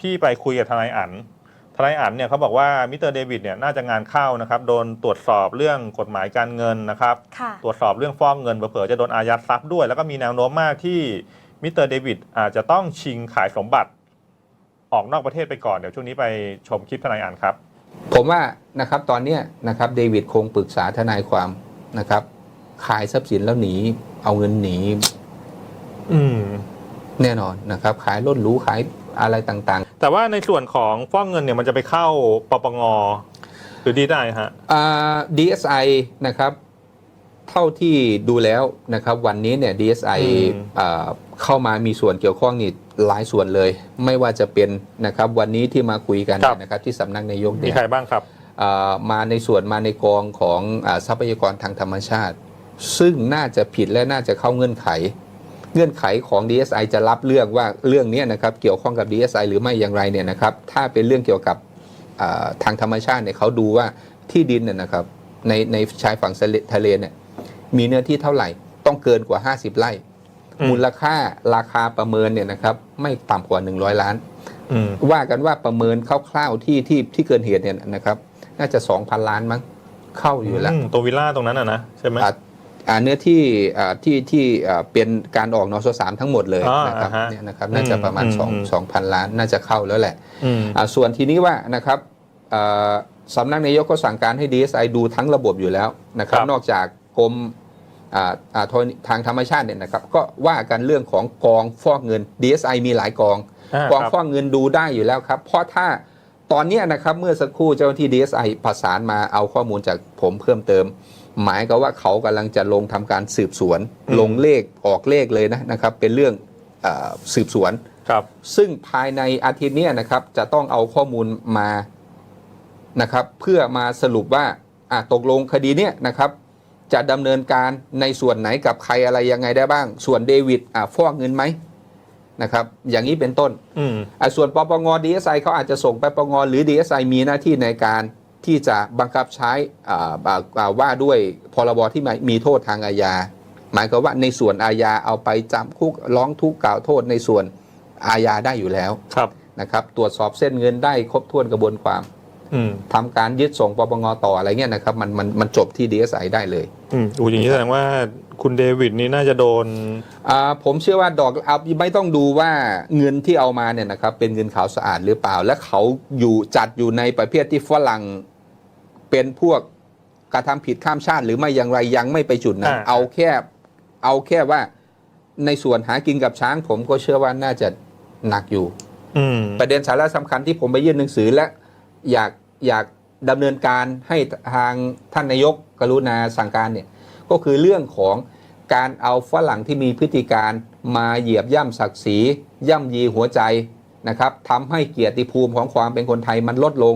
พี่ไปคุยกับทนายอันทนายอันเนี่ยเขาบอกว่ามิสเตอร์เดวิดเนี่ยน่าจะงานเข้านะครับโดนตรวจสอบเรื่องกฎหมายการเงินนะครับ ค่ะตรวจสอบเรื่องฟอกเงินเผลอๆจะโดนอายัดทรัพย์ด้วย แล้วก็มีแนวโน้มมากที่มิสเตอร์เดวิดอาจจะต้องชิงขายสมบัติ ออกนอกประเทศไปก่อนเดี๋ยวช่วงนี้ไปชมคลิปทนายอ่านครับ ผมว่านะครับตอนเนี้ยนะครับเดวิดคงปรึกษาทนายความนะครับ ขายทรัพย์สินแล้วหนี เอาเงินหนี อืม แน่นอนนะครับขายรถหรูขายอะไรต่างแต่ว่าในส่วนของฟอกเงินเนี่ยมันจะไปเข้าปปงหรือดีได้ฮะๆอ่า DSI นะครับเท่าที่ดูแล้วนะครับวันนี้เนี่ย DSI อืมอ่าเข้ามามีส่วนเกี่ยวข้องนี่หลายส่วนเลย ไม่ว่าจะเป็นนะครับวันนี้ที่มาคุยกันเนี่ยนะครับที่สำนักนายกมีเนี่ยใครบ้างครับอ่ามาในส่วนมาในกองของอาทรัพยากรทางธรรมชาติ ซึ่งน่าจะผิดและน่าจะเข้าเงื่อนไข เงื่อนไขของ DSI จะรับเรื่องว่าเรื่องเนี้ยนะครับเกี่ยวข้องกับ DSI หรือไม่อย่างไรเนี่ยนะครับถ้าเป็นเรื่องเกี่ยวกับอ่าทางธรรมชาติเนี่ยเขาดูว่าที่ดินเนี่ยนะครับในในชายฝั่งทะเลเนี่ยมีเนื้อที่เท่าไหร่ต้องเกินกว่า 50 ไร่อืมมูลค่าราคาประเมินเนี่ยนะครับไม่ต่ำกว่า 100 ล้านอืมว่ากันว่าประเมินคร่าวๆที่ที่ที่เกินเหตุเนี่ยนะครับ น่าจะ 2,000 ล้านมั้งเข้าอยู่แล้วมตัววิลล่าตรงนั้นอะนะใช่ไหมอ่าอ่า เนื้อที่อ่าที่ที่อ่าเป็นการออกนสสามทั้งหมดเลยอ่านะครับอ่าฮะเนี่ยนะครับน่าจะประมาณอืมสองอืมสองพันล้านน่าจะเข้าแล้วแหละอืมอ่าส่วนทีนี้ว่านะครับอ่าสำนักนายกก็สั่งการให้ DSI ดูทั้งระบบอยู่แล้วนะครับครับนอกจากกรมอ่าอ่าทางทางธรรมชาติเนี่ยนะครับก็ว่ากันเรื่องของกองฟอกเงิน DSI มีหลายกองากองครับฟอกเงินดูได้อยู่แล้วครับ เพราะถ้าตอนเนี้ยนะครับเมื่อสักครู่เจ้าหน้าที่ DSI ประสานมาเอาข้อมูลจากผมเพิ่มเติม หมายก็ว่าเขากำลังจะลงทำการสืบสวนอืมลงเลขออกเลขเลยนะนะครับ เป็นเรื่องเออสืบสวนครับ ซึ่งภายในอาทิตย์เนี้ยนะครับจะต้องเอาข้อมูลมานะครับ เพื่อมาสรุปว่าอะตกลงคดีเนี้ยนะครับ จะดำเนินการในส่วนไหนกับใครอะไรยังไงได้บ้าง ส่วนเดวิดอะฟอกเงินไหมนะครับ อย่างนี้เป็นต้นอืมอะส่วนปปง DSI เขาอาจจะส่งไปปปงหรือ DSI มีหน้าที่ในการ ที่จะบังคับใช้อ่าอ่าอ่าว่าด้วยพรบที่มีโทษทางอาญา หมายความว่าในส่วนอาญาเอาไปจำคุกร้องทุกข์กล่าวโทษในส่วนอาญาได้อยู่แล้วครับนะครับ ตรวจสอบเส้นเงินได้ครบถ้วนกระบวนความอืมทำการยึดส่งปปงต่ออะไรเงี้ยนะครับ มันมันมันจบที่ DSI ได้เลยอืมอูอย่างนี้แสดงว่าคุณเดวิดนี่น่าจะโดนอ่าผมเชื่อว่าดอกเอาไม่ต้องดูว่าเงินที่เอามาเนี่ยนะครับเป็นเงินขาวสะอาดหรือเปล่า และเขาอยู่จัดอยู่ในประเภทที่ฝรั่ง เป็นพวกกระทำผิดข้ามชาติหรือไม่อย่างไรยังไม่ไปจุดนั้นอ่าเอาแค่เอาแค่ว่าในส่วนหากินกับช้าง ผมก็เชื่อว่าน่าจะหนักอยู่อืมประเด็นสาระสำคัญที่ผมไปยื่นหนังสือและอยากอยากดำเนินการให้ทางท่านนายกกรุณาสั่งการเนี่ย ก็คือเรื่องของการเอาฝรั่งที่มีพฤติการมาเหยียบย่ำศักดิ์ศรีย่ำยีหัวใจนะครับทำให้เกียรติภูมิของความเป็นคนไทยมันลดลง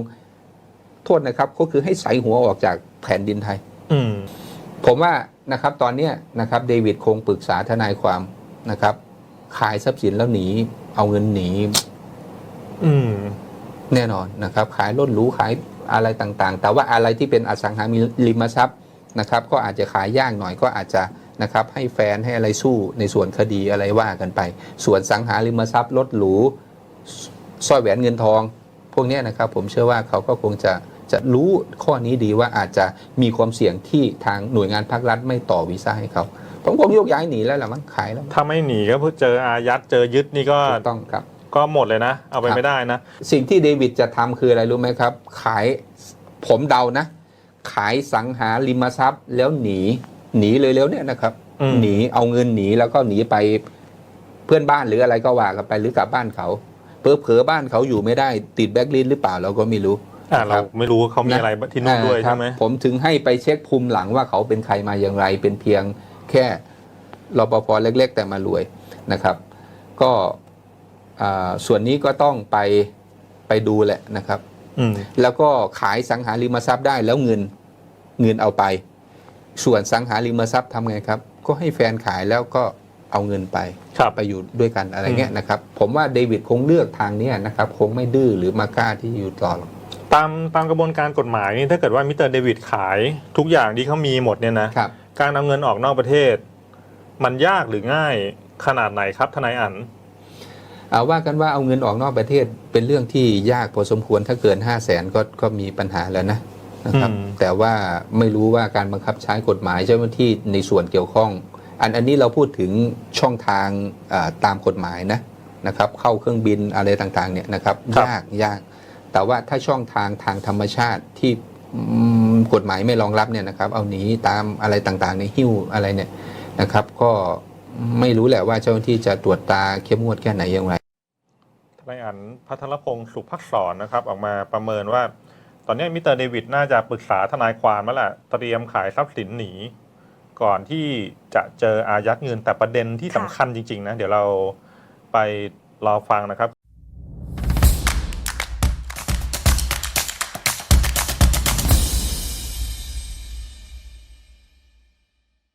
โทษนะครับ ก็คือให้ใส่หัวออกจากแผ่นดินไทย อืมผมว่านะครับตอนเนี้ยนะครับเดวิดคงปรึกษาทนายความนะครับ ขายทรัพย์สินแล้วหนี เอาเงินหนี อืม แน่นอนนะครับ ขายรถหรูขายอะไรต่างๆ แต่ว่าอะไรที่เป็นอสังหาริมทรัพย์นะครับ ก็อาจจะขายยากหน่อยก็อาจจะนะครับให้แฟนให้อะไรสู้ในส่วนคดีอะไรว่ากันไป ส่วนสังหาริมทรัพย์รถหรูสร้อยแหวนเงินทอง พวกเนี้ยนะครับ ผมเชื่อว่าเขาก็คงจะ จะรู้ข้อนี้ดีว่าอาจจะมีความเสี่ยงที่ทางหน่วยงานภาครัฐไม่ต่อวีซ่าให้เขาผมคงยกย้ายหนีแล้วล่ะมั้งขายแล้ว ถ้าไม่หนีก็เพื่อเจออายัดเจอยึดนี่ก็ถูกต้องครับ ก็หมดเลยนะ เอาไปครับไม่ได้นะ สิ่งที่เดวิดจะทำคืออะไรรู้ไหมครับ ขายผมเดานะ ขายสังหาริมทรัพย์ แล้วหนีหนีเลยเร็วเนี่ยนะครับอืมหนีเอาเงินหนีแล้วก็หนีไปเพื่อนบ้านหรืออะไรก็ว่ากันไปหรือกลับบ้านเขาเพอเผลอๆบ้านเขาอยู่ไม่ได้ติดแบ็กลิสหรือเปล่าเราก็ไม่รู้ อ่าคเรารับไม่รู้เขามีอะไรที่นู่นด้วยครัใช่บไหมผมถึงให้ไปเช็คภูมิหลังว่าเขาเป็นใครมาอย่างไร เป็นเพียงแค่รปภเล็ก ๆ แต่มารวยนะครับ ก็อ่าส่วนนี้ก็ต้องไปไปดูแหละนะครับอืมแล้วก็ขายสังหาริมทรัพย์ได้แล้วเงินเงินเอาไป ส่วนสังหาริมทรัพย์ทำไงครับ ก็ให้แฟนขายแล้วก็เอาเงินไปครับไปอยู่ด้วยกันอะไรเงี้ยนะครับ ผมว่าเดวิดคงเลือกทางเนี้ยนะครับ คงไม่ดื้อหรือมากล้าที่อยู่ต่อหรอก ตามตามกระบวนการกฎหมายนี่ถ้าเกิดว่ามิสเตอร์เดวิดขายทุกอย่างที่เขามีหมดเนี่ยนะ ครับ การเอาเงินออกนอกประเทศ มันยากหรือง่ายขนาดไหนครับทนายอัน เอาว่ากันว่าเอาเงินออกนอกประเทศเป็นเรื่องที่ยากพอสมควรถ้าเกิน 5 0 0แสนก็ก็มีปัญหาแล้วนะนะครับ อืม แต่ว่าไม่รู้ว่าการบังคับใช้กฎหมายเจ้าหน้าที่ในส่วนเกี่ยวข้อง อันอันนี้เราพูดถึงช่องทางอ่าตามกฎหมายนะนะครับ เข้าเครื่องบินอะไรต่างๆเนี่ยนะครับ ครับ ยากยาก แต่ว่าถ้าช่องทางทางธรรมชาติที่กฎหมายไม่รองรับเนี่ยนะครับ เอาหนีตามอะไรต่างๆ ในหิ้วอะไรเนี่ยนะครับ ก็ไม่รู้แหละว่าเจ้าหน้าที่จะตรวจตาเข้มงวดแค่ไหนอย่างไรทนายอันพัทรพงศ์สุภักษรนะครับ ออกมาประเมินว่า ตอนนี้มิสเตอร์เดวิดน่าจะปรึกษาทนายความแล้วแหละเตรียมขายทรัพย์สินหนี ก่อนที่จะเจออายัดเงินแต่ประเด็นที่สำคัญจริง ๆ นะ เดี๋ยวเราไปรอฟังนะครับ